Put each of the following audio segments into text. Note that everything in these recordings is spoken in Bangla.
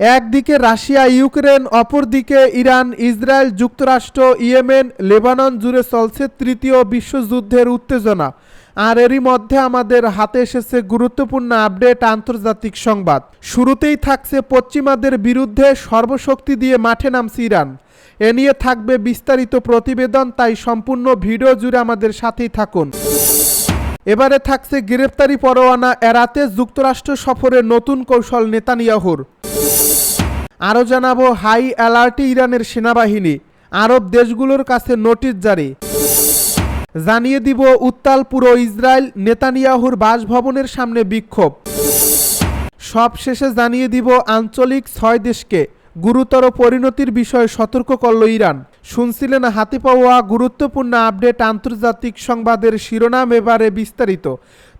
একদিকে রাশিয়া, ইউক্রেন, অপরদিকে ইরান, ইসরায়েল, যুক্তরাষ্ট্র, ইয়েমেন, লেবানন জুড়ে চলছে তৃতীয় বিশ্বযুদ্ধের উত্তেজনা। আর এরই মধ্যে আমাদের হাতে এসেছে গুরুত্বপূর্ণ আপডেট, আন্তর্জাতিক সংবাদ। শুরুতেই থাকছে পশ্চিমাদের বিরুদ্ধে সর্বশক্তি দিয়ে মাঠে নামছে ইরান। এ নিয়ে থাকবে বিস্তারিত প্রতিবেদন, তাই সম্পূর্ণ ভিডিও জুড়ে আমাদের সাথেই থাকুন। এবারে থাকছে গ্রেপ্তারি পরোয়ানা এড়াতে যুক্তরাষ্ট্র সফরে নতুন কৌশল নেতানিয়াহুর। আরও জানাব, হাই অ্যালার্টে ইরানের সেনাবাহিনী। আরব দেশগুলোর কাছে নোটিশ জারি। জানিয়ে দিব, উত্তাল পুরো ইসরায়েল নেতানিয়াহুর বাসভবনের সামনে বিক্ষোভ। সব শেষে জানিয়ে দিব, আঞ্চলিক ছয় দেশকে গুরুতর পরিণতির বিষয়ে সতর্ক করল ইরান। শুনছিলেন হাতে পাওয়া গুরুত্বপূর্ণ আপডেট আন্তর্জাতিক সংবাদের শিরোনাম এবারে বিস্তারিত।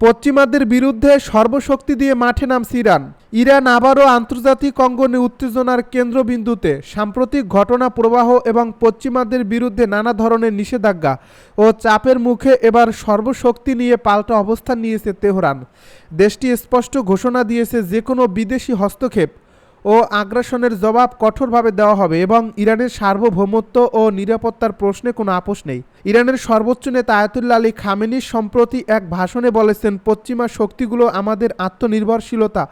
পশ্চিমাদের বিরুদ্ধে সর্বশক্তি দিয়ে মাঠে নাম ইরান। ইরান আবারও আন্তর্জাতিক অঙ্গনে উত্তেজনার কেন্দ্রবিন্দুতে সাম্প্রতিক ঘটনা প্রবাহ এবং পশ্চিমাদের বিরুদ্ধে নানা ধরনের নিষেধাজ্ঞা ও চাপের মুখে এবার সর্বশক্তি নিয়ে পাল্টা অবস্থান নিয়েছে তেহরান। দেশটি স্পষ্ট ঘোষণা দিয়েছে যে কোনো বিদেশি হস্তক্ষেপ ও আগ্রাসনের জবাব কঠোরভাবে দেওয়া হবে এবং ইরানের সার্বভৌমত্ব ও নিরাপত্তার প্রশ্নে কোনো আপোষ নেই। ইরানের সর্বোচ্চ নেতা আয়াতুল্লা আলী খামেনি সম্প্রতি এক ভাষণে বলেছেন, পশ্চিমা শক্তিগুলো আমাদের আত্মনির্ভরশীলতা,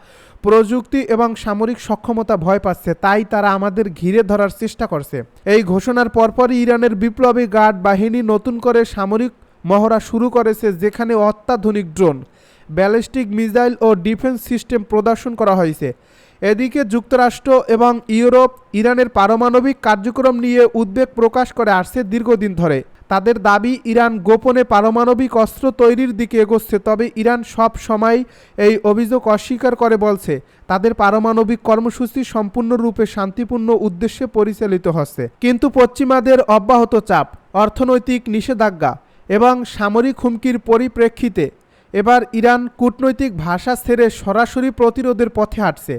প্রযুক্তি এবং সামরিক সক্ষমতা ভয় পাচ্ছে, তাই তারা আমাদের ঘিরে ধরার চেষ্টা করছে। এই ঘোষণার পরপরই ইরানের বিপ্লবী গার্ড বাহিনী নতুন করে সামরিক মহড়া শুরু করেছে, যেখানে অত্যাধুনিক ড্রোন। ব্যালিস্টিক মিসাইল ও ডিফেন্স সিস্টেম প্রদর্শন করা হয়েছে। এদিকে যুক্তরাষ্ট্র এবং ইউরোপ, ইরানের পারমাণবিক কার্যক্রম নিয়ে উদ্বেগ প্রকাশ করে আসছে দীর্ঘদিন ধরে। তাদের দাবি, ইরান গোপনে পারমাণবিক অস্ত্র তৈরির দিকে এগোচ্ছে, তবে ইরান সব সময় এই অভিযোগ অস্বীকার করে বলছে, তাদের পারমাণবিক কর্মসূচি সম্পূর্ণরূপে শান্তিপূর্ণ উদ্দেশ্যে পরিচালিত হচ্ছে। কিন্তু পশ্চিমাদের অব্যাহত চাপ, অর্থনৈতিক নিষেধাজ্ঞা এবং সামরিক হুমকির পরিপ্রেক্ষিতে এবার ইরান কূটনৈতিক ভাষা ছেড়ে সরাসরি প্রতিরোধের পথে হাঁটছে।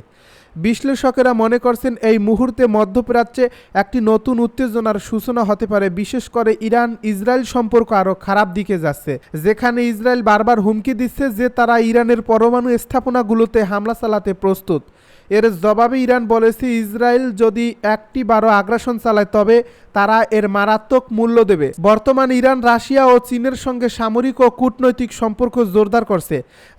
বিশ্লেষকেরা মনে করছেন এই মুহূর্তে মধ্যপ্রাচ্যে একটি নতুন উত্তেজনার সূচনা হতে পারে, বিশেষ করে ইরান ইসরায়েল সম্পর্ক আরও খারাপ দিকে যাচ্ছে। যেখানে ইসরায়েল বারবার হুমকি দিচ্ছে যে তারা ইরানের পরমাণু স্থাপনাগুলোতে হামলা চালাতে প্রস্তুত। এর জবাবে ইরান বলেছে, ইসরায়েল যদি একটি বারো আগ্রাসন চালায়, তবে তারা এর মারাত্মক মূল্য দেবে। বর্তমান ইরান, রাশিয়া ও চীনের সঙ্গে সামরিক ও কূটনৈতিক সম্পর্ক জোরদার করছে,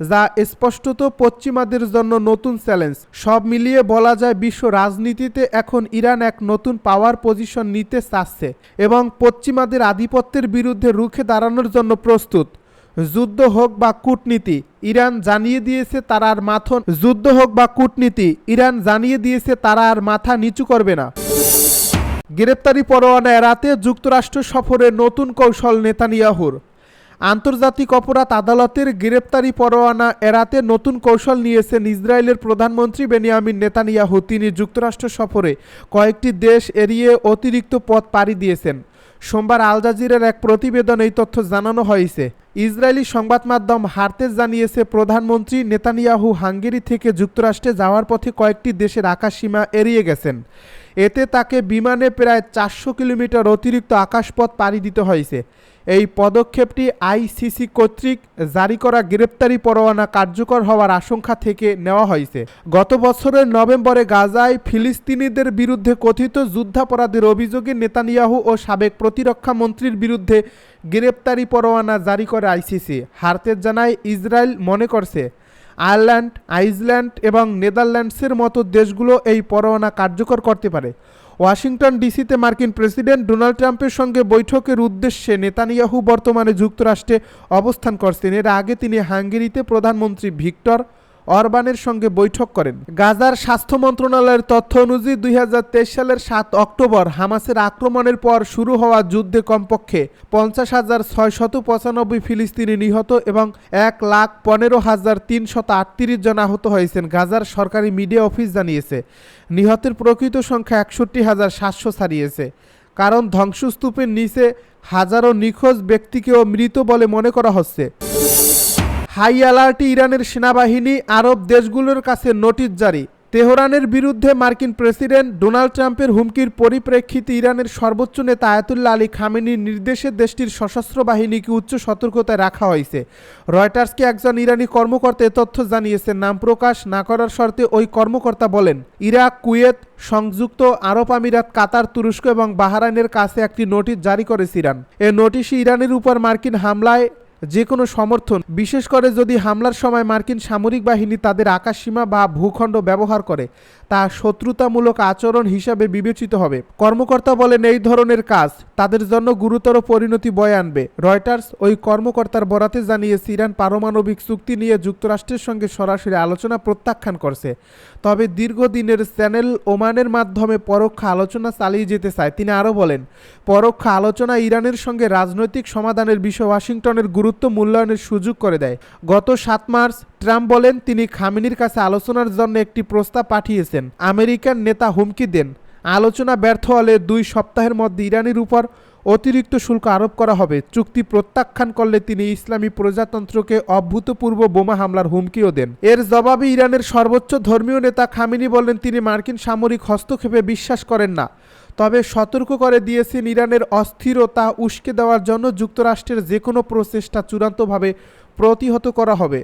যা স্পষ্টত পশ্চিমাদের জন্য নতুন চ্যালেঞ্জ। সব মিলিয়ে বলা যায়, বিশ্ব রাজনীতিতে এখন ইরান এক নতুন পাওয়ার পজিশন নিতে চাচ্ছে এবং পশ্চিমাদের আধিপত্যের বিরুদ্ধে রুখে দাঁড়ানোর জন্য প্রস্তুত। যুদ্ধ হোক বা কূটনীতি, ইরান জানিয়ে দিয়েছে তারা আর মাথন যুদ্ধ হোক বা কূটনীতি, ইরান জানিয়ে দিয়েছে তারা আর মাথা নিচু করবে না। গ্রেপ্তারি পরোয়ানা এড়াতে যুক্তরাষ্ট্র সফরে নতুন কৌশল নেতানিয়াহুর। আন্তর্জাতিক অপরাধ আদালতের গ্রেপ্তারি পরোয়ানা এড়াতে নতুন কৌশল নিয়েছেন ইসরায়েলের প্রধানমন্ত্রী বেনিয়ামিন নেতানিয়াহু। তিনি যুক্তরাষ্ট্র সফরে কয়েকটি দেশ এড়িয়ে অতিরিক্ত পথ পাড়ি দিয়েছেন। সোমবার আল জাজিরের এক প্রতিবেদনে এই তথ্য জানানো হয়েছে। ইসরায়েলি সংবাদ মাধ্যম হারতেজ জানিয়েছে, প্রধানমন্ত্রী নেতানিয়াহু হাঙ্গেরি থেকে যুক্তরাষ্ট্রে যাওয়ার পথে কয়েকটি দেশের আকাশসীমা এড়িয়ে গেছেন। এতে তাকে বিমানে প্রায় চারশো কিলোমিটার অতিরিক্ত আকাশপথ পাড়ি দিতে হয়েছে। এই পদক্ষেপটি আইসিসি কর্তৃক জারি করা গ্রেপ্তারি পরোয়ানা কার্যকর হওয়ার আশঙ্কা থেকে নেওয়া হয়েছে। গত বছরের নভেম্বরে গাজায় ফিলিস্তিনিদের বিরুদ্ধে কথিত যুদ্ধাপরাধের অভিযোগে নেতানিয়াহু ও সাবেক প্রতিরক্ষা মন্ত্রীর বিরুদ্ধে গ্রেপ্তারি পরোয়ানা জারি করে আইসিসি হারতেজ জানায় ইসরায়েল মনে করছে। আয়ারল্যান্ড, আইসল্যান্ড এবং নেদারল্যান্ডসের মতো দেশগুলো এই পরোয়ানা কার্যকর করতে পারে। ওয়াশিংটন ডিসিতে মার্কিন প্রেসিডেন্ট ডোনাল্ড ট্রাম্পের সঙ্গে বৈঠকের উদ্দেশ্যে নেতানিয়াহু বর্তমানে যুক্তরাষ্ট্রে অবস্থান করছেন। এর আগে তিনি হাঙ্গেরিতে প্রধানমন্ত্রী ভিক্টর অরবানের সঙ্গে বৈঠক করেন। গাজার স্বাস্থ্য মন্ত্রণালয়ের তথ্য অনুযায়ী দুই হাজার তেইশ সালের সাত অক্টোবর হামাসের আক্রমণের পর শুরু হওয়া যুদ্ধে কমপক্ষে পঞ্চাশ হাজার ছয়শত পঁচানব্বই ফিলিস্তিনি নিহত এবং এক লাখ পনেরো হাজার তিনশত আটত্রিশ জন আহত হয়েছেন, গাজার সরকারি মিডিয়া অফিস জানিয়েছে। নিহতের প্রকৃত সংখ্যা একষট্টি হাজার সাতশো ছাড়িয়েছে। কারণ ধ্বংসস্তূপের নিচে হাজারো নিখোঁজ ব্যক্তিকেও মৃত বলে মনে করা হচ্ছে। হাই অ্যালার্টে ইরানের সেনাবাহিনী আরব দেশগুলোর কাছে নোটিশ জারি। তেহরানের বিরুদ্ধে মার্কিন প্রেসিডেন্ট ডোনাল্ড ট্রাম্পের হুমকির পরিপ্রেক্ষিতে ইরানের সর্বোচ্চ নেতা আয়াতুল্লাহ আলী খামেনির নির্দেশে দেশটির সশস্ত্র বাহিনীকে উচ্চ সতর্কতায় রাখা হয়েছে। রয়টার্সকে একজন ইরানি কর্মকর্তা এ তথ্য জানিয়েছেন। নাম প্রকাশ না করার শর্তে ওই কর্মকর্তা বলেন, ইরাক, কুয়েত, সংযুক্ত আরব আমিরাত, কাতার, তুরস্ক এবং বাহারাইনের কাছে একটি নোটিশ জারি করেছে ইরান। এ নোটিশে ইরানের উপর মার্কিন হামলায় যে কোনো সমর্থন, বিশেষ করে যদি হামলার সময় মার্কিন সামরিক বাহিনী তাদের আকাশসীমা বা ভূখণ্ড ব্যবহার করে, তা শত্রুতামূলক আচরণ হিসাবে বিবেচিত হবে। কর্মকর্তা বলেন এই ধরনের কাজ তাদের জন্য গুরুতর পরিণতি বয়ে আনবে। রয়টার্স ওই কর্মকর্তার বরাতে জানিয়ে ইরান পারমাণবিক চুক্তি নিয়ে যুক্তরাষ্ট্রের সঙ্গে সরাসরি আলোচনা প্রত্যাখ্যান করছে। তবে দীর্ঘদিনের চ্যানেল ওমানের মাধ্যমে পরোক্ষ আলোচনা চালিয়ে যেতে চায়। তিনি আরও বলেন, পরোক্ষ আলোচনা ইরানের সঙ্গে রাজনৈতিক সমাধানের বিষয়ে ওয়াশিংটনের গুরুত্ব মূল্যায়নের সুযোগ করে দেয়। গত সাত মার্চ ট্রাম্প বলেন, তিনি খামিনির কাছে আলোচনার জন্য একটি প্রস্তাব পাঠিয়েছেন। আমেরিকান নেতা হুমকি দেন। আলোচনা ব্যর্থ হলে দুই সপ্তাহের মধ্যে ইরানের উপর অতিরিক্ত শুল্ক আরোপ করা হবে। চুক্তি প্রত্যাখ্যান করলে তিনি ইসলামী প্রজাতন্ত্রকে অভূতপূর্ব বোমা হামলার হুমকিও দেন। এর জবাবে ইরানের সর্বোচ্চ ধর্মীয় নেতা খামিনি বললেন তিনি মার্কিন সামরিক হস্তক্ষেপে বিশ্বাস করেন না। তবে সতর্ক করে দিয়েছেন ইরানের অস্থিরতা উস্কে দেওয়ার জন্য যুক্তরাষ্ট্রের যে কোনো প্রচেষ্টা চূড়ান্তভাবে প্রতিহত করা হবে।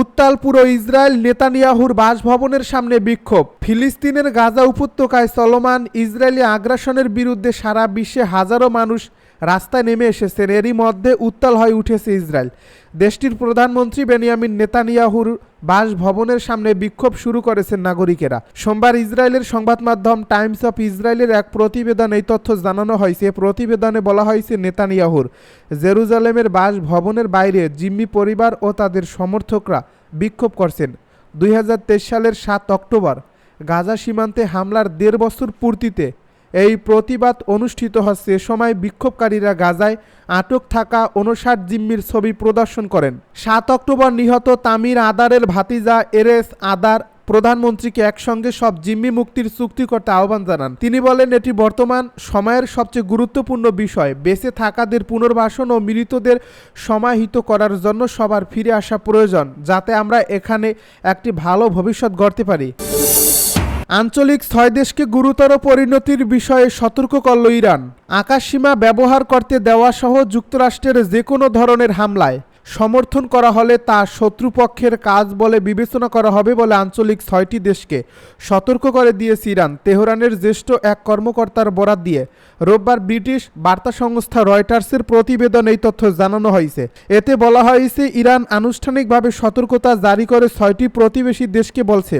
উত্তাল পুরো ইসরায়েল নেতানিয়াহুর বাসভবনের সামনে বিক্ষোভ। ফিলিস্তিনের গাজা উপত্যকায় চলমান ইসরায়েলি আগ্রাসনের বিরুদ্ধে সারা বিশ্বে হাজারো মানুষ রাস্তায় নেমে এসেছেন। এরই মধ্যে উত্তাল হয়ে উঠেছে ইসরায়েল। দেশটির প্রধানমন্ত্রী বেনিয়ামিন নেতানিয়াহুর বাসভবনের সামনে বিক্ষোভ শুরু করেছেন নাগরিকেরা। সোমবার ইসরায়েলের সংবাদ মাধ্যম টাইমস অফ ইসরায়েলের এক প্রতিবেদন এই তথ্য জানানো হয়েছে। প্রতিবেদনে বলা হয়েছে নেতানিয়াহুর জেরুজালেমের বাসভবনের বাইরে জিম্মি পরিবার ও তাদের সমর্থকরা বিক্ষোভ করছেন। দুই হাজার তেইশ সালের সাত অক্টোবর গাজা সীমান্তে হামলার দেড় বছর পূর্তিতে এই প্রতিবাদ অনুষ্ঠিত হচ্ছে সময় বিক্ষোভকারীরা গাজায় আটক থাকা উনষাট জিম্মির ছবি প্রদর্শন করেন। সাত অক্টোবর নিহত তামির আদারের ভাতিজা এরেস আদার প্রধানমন্ত্রীকে একসঙ্গে সব জিম্মি মুক্তির চুক্তি করতে আহ্বান জানান। তিনি বলেন, এটি বর্তমান সময়ের সবচেয়ে গুরুত্বপূর্ণ বিষয়। বেঁচে থাকাদের পুনর্বাসন ও মৃতদের সমাহিত করার জন্য সবার ফিরে আসা প্রয়োজন, যাতে আমরা এখানে একটি ভালো ভবিষ্যৎ গড়তে পারি। আঞ্চলিক ছয় দেশকে গুরুতর পরিণতির বিষয়ে সতর্ক করল ইরান। আকাশসীমা ব্যবহার করতে দেওয়া সহ যুক্তরাষ্ট্রের যে কোনো ধরনের হামলায় সমর্থন করা হলে তা শত্রুপক্ষের কাজ বলে বিবেচনা করা হবে বলে আঞ্চলিক ছয়টি দেশকে সতর্ক করে দিয়েছে ইরান। তেহরানের জ্যেষ্ঠ এক কর্মকর্তার বরাত দিয়ে রোববার ব্রিটিশ বার্তা সংস্থা রয়টার্সের প্রতিবেদন এই তথ্য জানানো হয়েছে। এতে বলা হয়েছে, ইরান আনুষ্ঠানিকভাবে সতর্কতা জারি করে ছয়টি প্রতিবেশী দেশকে বলছে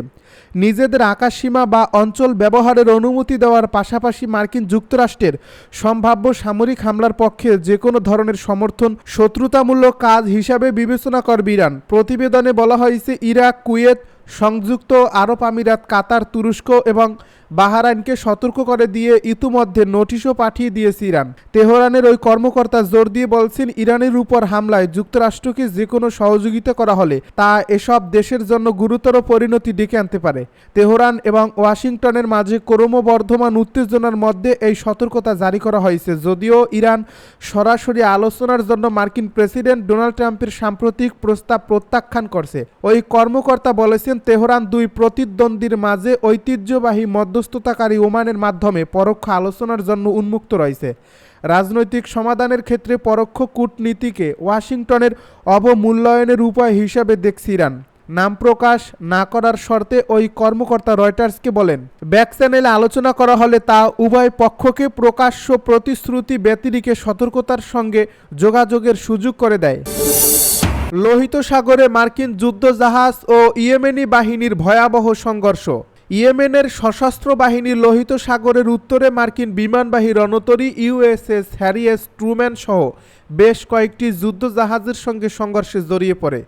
নিজেদের আকাশসীমা বা অঞ্চল ব্যবহারের অনুমতি দেওয়ার পাশাপাশি মার্কিন যুক্তরাষ্ট্রের সম্ভাব্য সামরিক হামলার পক্ষে যে কোনো ধরনের সমর্থন, শত্রুতামূলক কাজ হিসাবে বিবেচনা করবে ইরান প্রতিবেদনে বলা হয়েছে, ইরাক, কুয়েত, সংযুক্ত আরব আমিরাত, কাতার, তুরস্ক এবং বাহারাইনকে সতর্ক করে দিয়ে ইতিমধ্যে নোটিশও পাঠিয়ে দিয়েছে ইরান। তেহরানের ওই কর্মকর্তা জোর দিয়ে বলছেন, ইরানের উপর হামলায় যুক্তরাষ্ট্রকে যে কোনো সহযোগিতা করা হলে তা এসব দেশের জন্য গুরুতর পরিণতি ডেকে আনতে পারে। তেহরান এবং ওয়াশিংটনের মাঝে ক্রমবর্ধমান উত্তেজনার মধ্যে এই সতর্কতা জারি করা হয়েছে। যদিও ইরান সরাসরি আলোচনার জন্য মার্কিন প্রেসিডেন্ট ডোনাল্ড ট্রাম্পের সাম্প্রতিক প্রস্তাব প্রত্যাখ্যান করছে। ওই কর্মকর্তা বলেছেন, তেহরান দুই প্রতিদ্বন্দ্বীর মাঝে ঐতিহ্যবাহী মধ্যস্থতাকারী ওমানের মাধ্যমে পরোক্ষ আলোচনার জন্য উন্মুক্ত রয়েছে। রাজনৈতিক সমাধানের ক্ষেত্রে পরোক্ষ কূটনীতিকে ওয়াশিংটনের অবমূল্যায়নের উপায় হিসাবে দেখছে ইরান। নাম প্রকাশ না করার শর্তে ওই কর্মকর্তা রয়টার্সকে বলেন, ব্যাক চ্যানেলে আলোচনা করা হলে তা উভয় পক্ষকে প্রকাশ্য প্রতিশ্রুতি ব্যতিরিকে সতর্কতার সঙ্গে যোগাযোগের সুযোগ করে দেয়। লোহিত সাগরে মার্কিন যুদ্ধজাহাজ ও ইয়েমেনি বাহিনীর ভয়াবহ সংঘর্ষ। ইয়েমেনের সশস্ত্র বাহিনী লোহিত সাগরের উত্তরে মার্কিন বিমানবাহী রণতরী ইউএসএস হ্যারিয়েস ট্রুম্যান সহ বেশ কয়েকটি যুদ্ধজাহাজের সঙ্গে সংঘর্ষে জড়িয়ে পড়ে।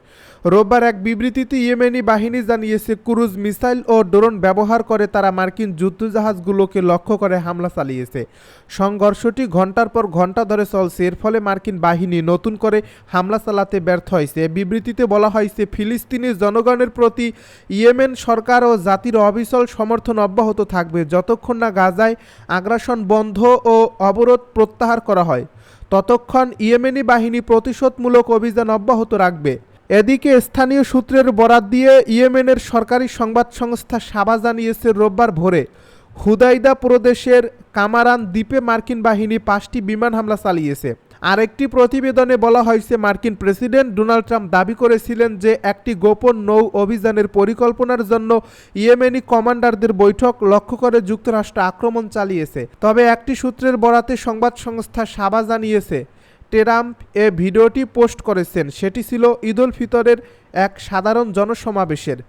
রোববার এক বিবৃতিতে ইয়েমেনি বাহিনী জানিয়েছে, ক্রুজ মিসাইল ও ড্রোন ব্যবহার করে তারা মার্কিন যুদ্ধজাহাজগুলোকে লক্ষ্য করে হামলা চালিয়েছে। সংঘর্ষটি ঘণ্টার পর ঘণ্টা ধরে চলছে। এর ফলে মার্কিন বাহিনী নতুন করে হামলা চালাতে ব্যর্থ হয়েছে। বিবৃতিতে বলা হয়েছে, ফিলিস্তিনি জনগণের প্রতি ইয়েমেন সরকার ও জাতির অবিচল সমর্থন অব্যাহত থাকবে যতক্ষণ না গাজায় আগ্রাসন বন্ধ ও অবরোধ প্রত্যাহার করা হয়। ততক্ষণ ইয়েমেনি বাহিনী প্রতিশোধমূলক অভিযান অব্যাহত রাখবে। এদিকে স্থানীয় সূত্রের বরাত দিয়ে ইয়েমেনের সরকারি সংবাদ সংস্থা সাবা জানিয়েছে, রোববার ভোরে হুদাইদা প্রদেশের কামারান দ্বীপে মার্কিন বাহিনী পাঁচটি বিমান হামলা চালিয়েছে। আরেকটি প্রতিবেদনে বলা হয়েছে, মার্কিন প্রেসিডেন্ট ডোনাল্ড ট্রাম্প দাবি করেছিলেন যে একটি গোপন নৌ অভিযানের পরিকল্পনার জন্য ইয়েমেনি কমান্ডারদের বৈঠক লক্ষ্য করে যুক্তরাষ্ট্র আক্রমণ চালিয়েছে। তবে একটি সূত্রের বরাতে সংবাদ সংস্থা সাবা জানিয়েছে ট্রাম্প এ ভিডিওটি পোস্ট করেছেন। সেটি ছিল ঈদ উল ফিতরের এক সাধারণ জনসমাবেশের।